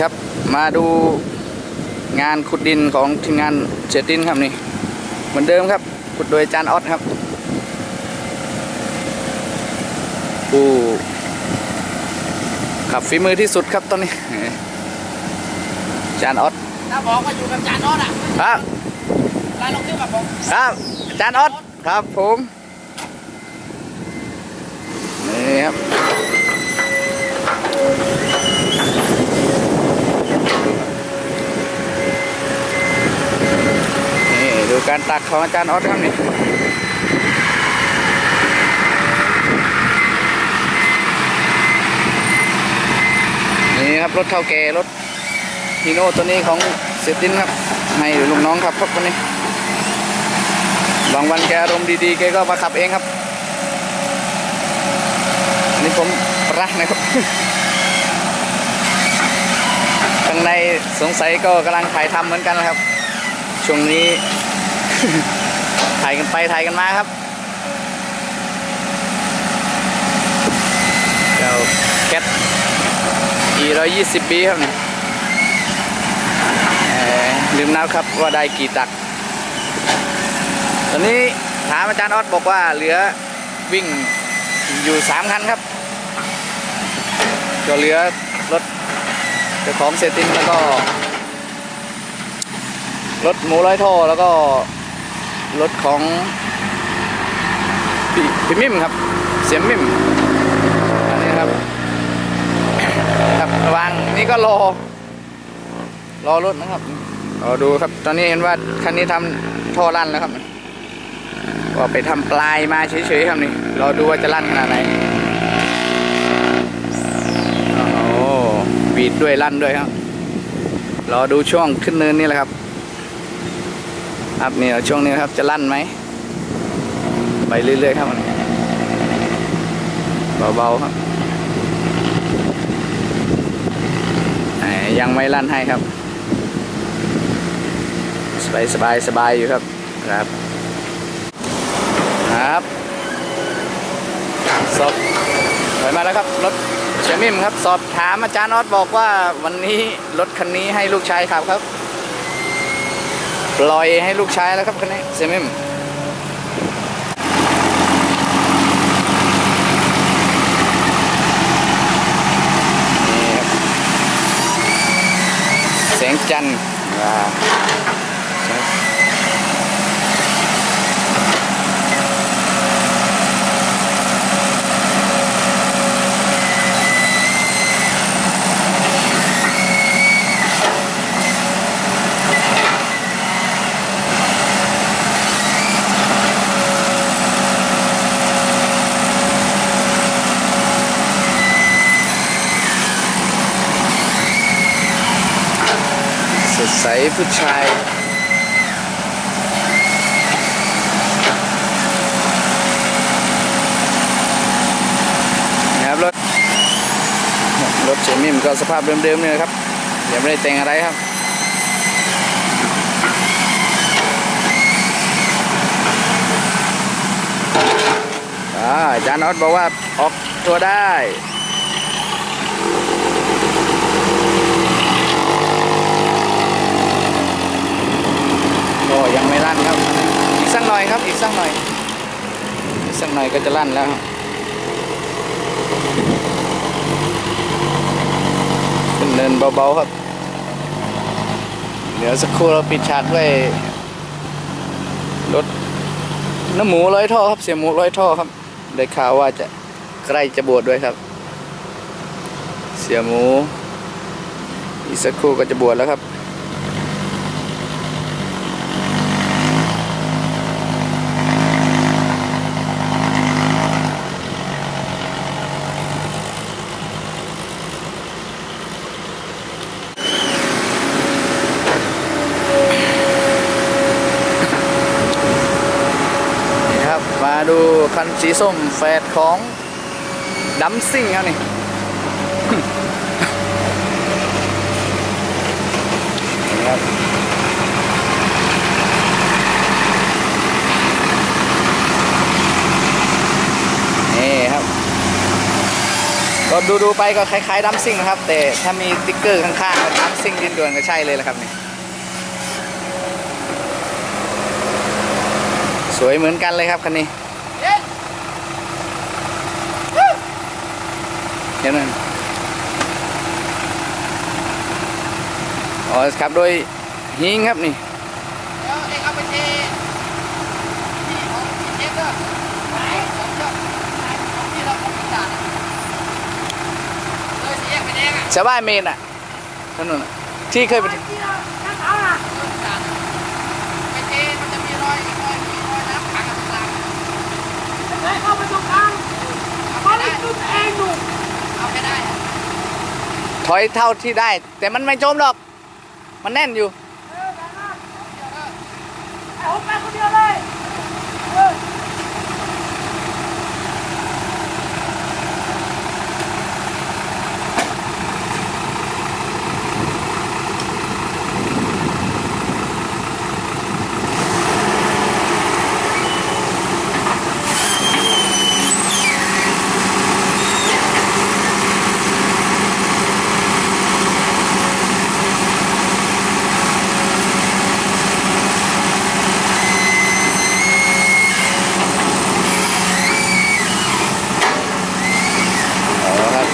ครับ มาดูงานขุดดินของทีมงานเจดินครับนี่ เหมือนเดิมครับขุดโดยอาจารย์ออสครับผู้ขับฝีมือที่สุดครับตอนนี้อาจารย์ออสถ้าบอกว่าอยู่กับจานออดอะครับรายลงชื่อกับผมครับอาจารย์ออสครับผมนี่ครับนี่ดู การตักของอาจารย์ออสครับนี่นี่ครับรถเท่าแก่รถฮีโน่ตัวนี้ของเซตินครับให้ลูกน้องครับครับวันนี้บางวันแกอารมณ์ดีๆแกก็มาขับเองครับอันนี้ผมรักนะครับข้างในสงสัยก็กำลังถ่ายทำเหมือนกันนะครับ ช่วงนี้ ถ่ายกันไปถ่ายกันมาครับเจ้าแคทอีร้อยยี่สิบปีครับนี่ลืมนับครับว่าได้กี่ตัก ตอนนี้ถามอาจารย์ออสบอกว่าเหลือวิ่งอยู่สามคันครับ ก็เหลือรถเจ้าของเซตินแล้วก็ รถหมูร้อยท่อแล้วก็ รถของพี่พี่มิมครับ เสียมมิมอันนี้ครับครับวังนี่ก็รอ รอรถนะครับรอดูครับ ตอนนี้เห็นว่าคันนี้ทำท่อลั่นแล้วครับก็ไปทำปลายมาเฉยๆครับนี่รอดูว่าจะลั่นขนาดไหนโอ้โหบีดด้วยลั่นด้วยครับรอดูช่วงขึ้นเนินนี่แหละครับ ครับนี่ช่วงนี้ครับจะลั่นไหมไปเรื่อยๆครับเบาๆครับยังไม่ลั่นให้ครับ สบายสบายสบายอยู่ครับครับครับสอบถอยมาแล้วครับรถเชมิมครับ สอบถามอาจารย์ออสบอกว่าวันนี้รถคันนี้ให้ลูกชายขับครับ ลอยให้ลูกชายแล้วครับคันนี้เซมิมแสงจันทร์ว้าวแสง สดใส ผู้ชายนะครับรถรถเจมิมก็สภาพเดิมๆเนี่ยครับยังไม่ได้แต่งอะไรครับอ่าอาจารย์ออสบอกว่าออกตัวได้ ก็ยังไม่ ลั่นครับ อีกสักหน่อยครับ อีกสักหน่อยอีกสักหน่อยก็จะลั่นแล้วขึ้นเนินเบาๆครับ เดี๋ยวสักครู่เราปิดฉากด้วยรถน้ำหมูร้อยท่อครับ เสียหมูร้อยท่อครับ ได้ข่าวว่าจะใกล้จะบวชด้วยครับ เสียหมู อีกสักครู่ก็จะบวชแล้วครับ นี่ครับ มาดู คันสีส้มแฟดของดัมซิ่งครับนี่นี่ครับนี่ครับ ก็ดูดูๆไปก็คล้ายๆดัมซิ่งนะครับ แต่ถ้ามีติ๊กเกอร์ข้างๆดัมซิ่งดินด่วนก็ใช่เลยแหละครับนี่สวยเหมือนกันเลยครับคันนี้ เห็นไหมอ๋อขับโดยฮิงครับนี่เดี๋ยวเองเอาไปเทที่ของที่เทปเด้อไหนของเจ้าของที่เราของพิจารณ์เลยสีแยกไปแดงอะชาวบ้านเมนอะถนนอะที่เคยไปที่เราน้ำเอาอะไปเทมันจะมีรอยรอยรอยน้ำขังกับตรงกลางเลยเข้าไปตรงกลาง เอา เขา ไป ได้ ได้ ดูเองดู เอาแค่ได้อะถอยเท่าที่ได้ แต่มันไม่จมหรอก มันแน่นอยู่ เออแบบนั้นไอ้ผมไปคนเดียวเลยเออ เอาละครับ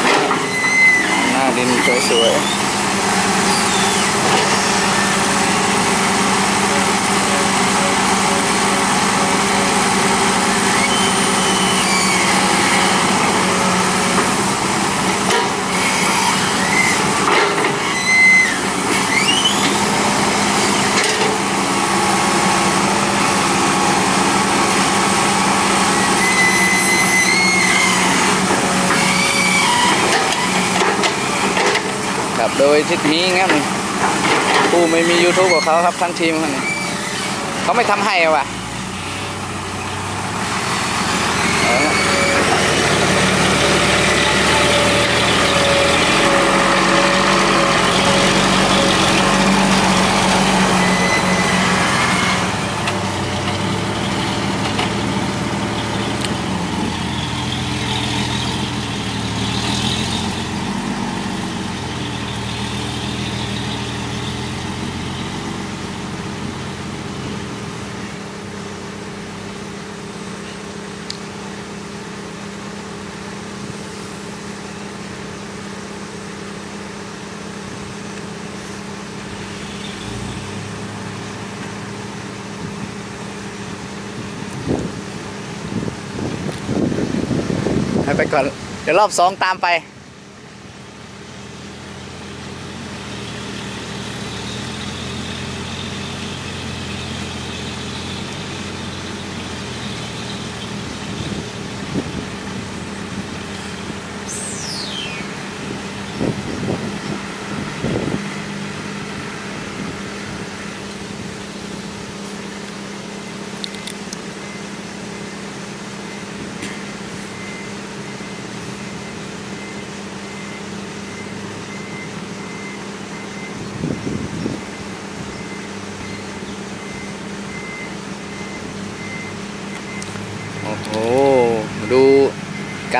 หน้าดินสวยๆครับโด ยทิศนี้งั้นผู้ไม่มี YouTube ของเขาครับทั้งทีมเขานี่เขาไม่ทำให้อะว่ะเอาละ ไปก่อน เดี๋ยวรอบสองตามไป โอ้โห ดู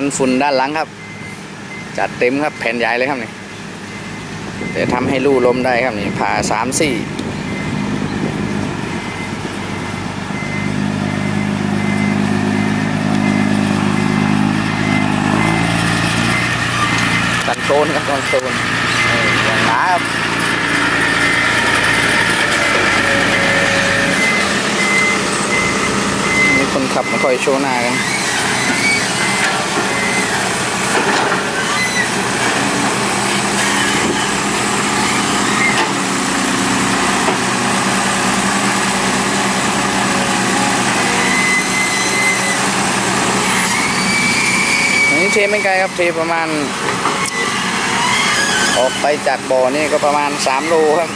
กันฝุ่นด้านหลังครับ จัดเต็มครับแผ่นใหญ่เลยครับนี่แต่ทำให้ลู่ลมได้ครับนี่ผ่าสามสี่กันโซนครับกันโซนอย่างหนาครับมีคนขับมาคอยโชว์หน้ากัน เทไม่ไกลครับเทประมาณ ออกไปจากบ่อนี่ก็ประมาณ3โลครับ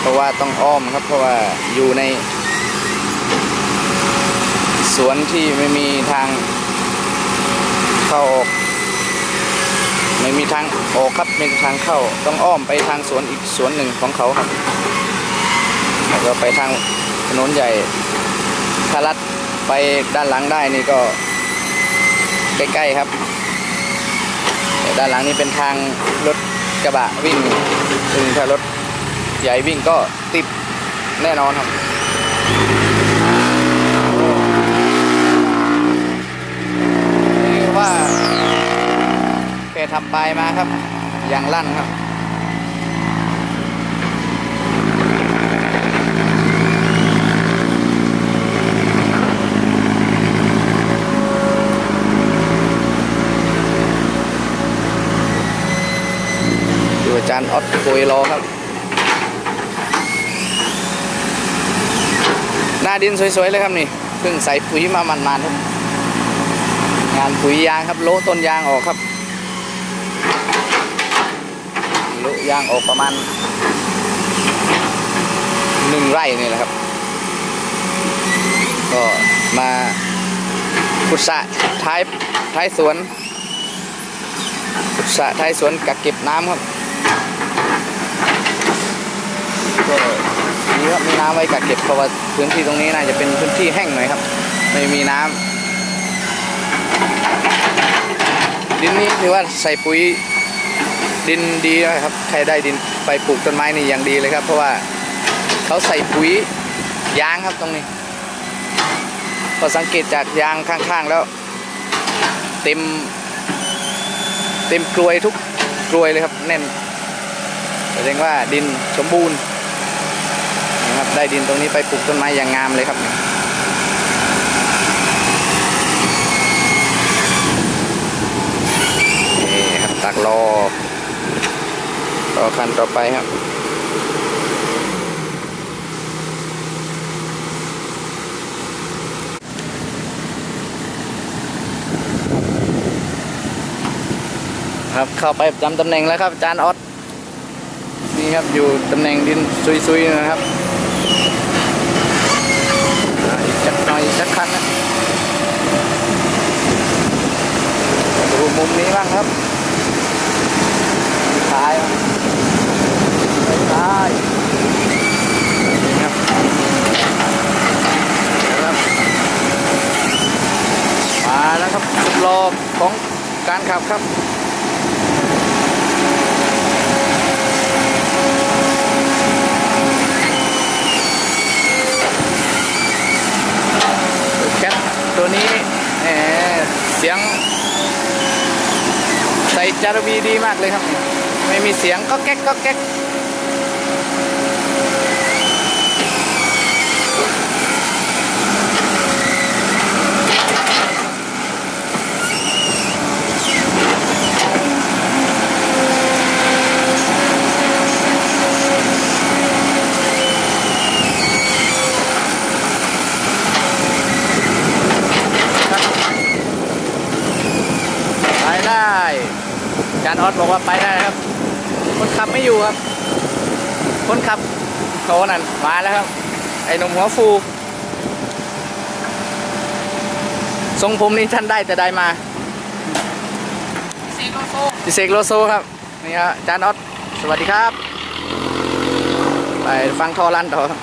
เพราะว่าต้องอ้อมครับเพราะว่าอยู่ใน สวนที่ไม่มีทางเข้าออก ไม่มีทางออกครับไม่มีทางเข้าต้องอ้อมไปทางสวนอีกสวนหนึ่งของเขาครับแล้วไปทางถนนใหญ่ถ้าลัดไปด้านหลังได้นี่ก็ใกล้ๆครับแต่ด้านหลังนี่เป็นทางรถกระบะวิ่งซึ่งถ้ารถใหญ่วิ่งก็ติดแน่นอนครับว่า ทำปลายมาครับอย่างลั่นครับดูอาจารย์ออสโกยรอครับ หน้าดินสวยๆเลยครับนี่เพิ่งใส่ปุ๋ยมามันๆครับงานปุ๋ยยางครับโลต้นยางออกครับโละยางออกประมาณหนึ่งไร่นี่แหละครับ ก็มาขุดสระท้ายท้ายสวนขุดสระท้ายสวนกักเก็บน้ำครับก็นี่ครับมีน้ำไว้กักเก็บเพราะว่าพื้นที่ตรงนี้น่าจะเป็นพื้นที่แห้งหน่อยครับ ไม่มีน้ำดินนี้ถือว่าใส่ปุ๋ย ดินดีนะครับ ใครได้ดินไปปลูกต้นไม้นี่อย่างดีเลยครับ เพราะว่าเขาใส่ปุ๋ยยางครับตรงนี้พอสังเกตจากยางข้างๆแล้ว เต็ม เต็มกลวยทุกกลวยเลยครับแน่นแสดงว่าดินสมบูรณ์นะครับได้ดินตรงนี้ไปปลูกต้นไม้อย่างงามเลยครับนี่ครับตักรอ อคันต่อไปครับครับเข้าไปประจำตำแหน่งแล้วครับอาจารย์ออสนี่ครับอยู่ตำแหน่งดินซุยๆนะครับอีกจักหน่อยอีกสักคันนะดูมุมนี้บ้างครับ ซ้ายครับไปซ้ายนี่ครับนะครับมาแล้วครับสุดรอบของ การขับครับแคทตัวนี้แหมเสียง ใส่จารบีดีมากเลยครับ ไม่มีเสียงก็แก๊กก็แก๊กไปได้ อาจารย์ออสบอกว่าไปได้ครับ คนขับไม่อยู่ครับ คนขับเขานั่นมาแล้วครับ ไอ้หนุ่มหัวฟูทรงผมนี้ท่านได้แต่ได้มาซีโลโซดิเซกโลโซครับนี่ครับอาจารย์ออสสวัสดีครับ ไปฟังทอรันต่อครับ